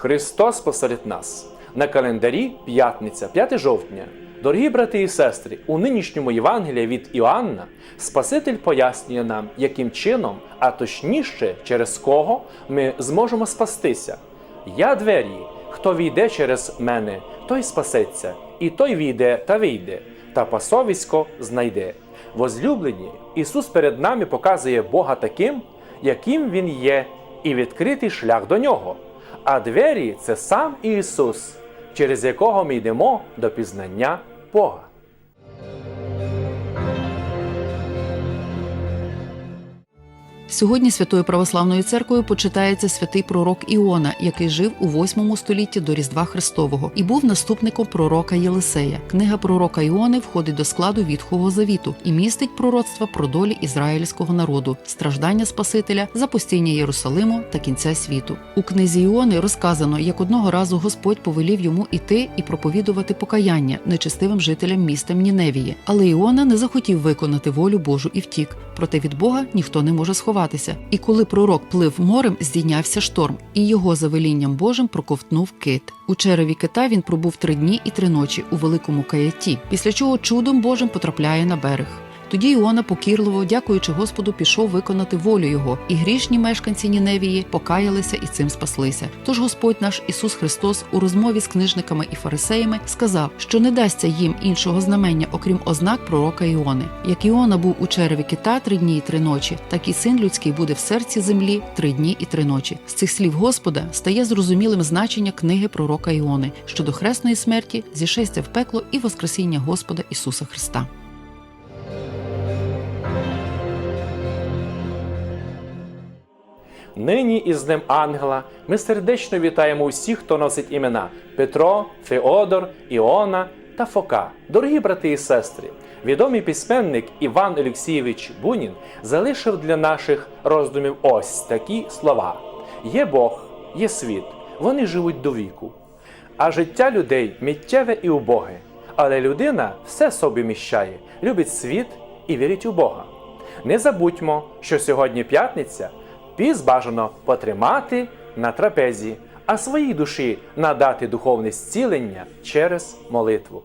Христос посеред нас. На календарі п'ятниця, 5 жовтня. Дорогі брати і сестри, у нинішньому Євангелії від Іоанна Спаситель пояснює нам, яким чином, а точніше, через кого ми зможемо спастися. Я двері, хто війде через мене, той спасеться, і той війде та вийде, та пасовисько знайде. Возлюблені, Ісус перед нами показує Бога таким, яким Він є, і відкритий шлях до нього. А двері це сам Ісус, через якого ми йдемо до пізнання Бога. Сьогодні Святою Православною церквою почитається святий пророк Іона, який жив у 8 столітті до Різдва Христового і був наступником пророка Єлисея. Книга пророка Іони входить до складу Вітхового завіту і містить пророцтва про долі ізраїльського народу, страждання Спасителя, запустіння Єрусалиму та кінця світу. У книзі Іони розказано, як одного разу Господь повелів йому іти і проповідувати покаяння нечестивим жителям міста Ніневії. Але Іона не захотів виконати волю Божу і втік. Проте від Бога ніхто не може сховатися. І коли пророк плив морем, здійнявся шторм, і його за велінням Божим проковтнув кит. У череві кита він пробув три дні і три ночі у великому каяті, після чого чудом Божим потрапляє на берег. Тоді Іона покірливо, дякуючи Господу, пішов виконати волю його, і грішні мешканці Ніневії покаялися і цим спаслися. Тож Господь наш Ісус Христос у розмові з книжниками і фарисеями сказав, що не дасться їм іншого знамення, окрім ознак пророка Іони. Як Іона був у череві кита три дні і три ночі, так і син людський буде в серці землі три дні і три ночі. З цих слів Господа стає зрозумілим значення книги пророка Іони щодо хресної смерті, зішестя в пекло і воскресіння Господа Ісуса Христа. Нині із Днем Ангела ми сердечно вітаємо усіх, хто носить імена Петро, Феодор, Іона та Фока. Дорогі брати і сестри, відомий письменник Іван Олексійович Бунін залишив для наших роздумів ось такі слова: є Бог, є світ, вони живуть до віку. А життя людей миттєве і убоге. Але людина все собі міщає, любить світ і вірить у Бога. Не забудьмо, що сьогодні п'ятниця, піс бажано потримати на трапезі, а своїй душі надати духовне зцілення через молитву.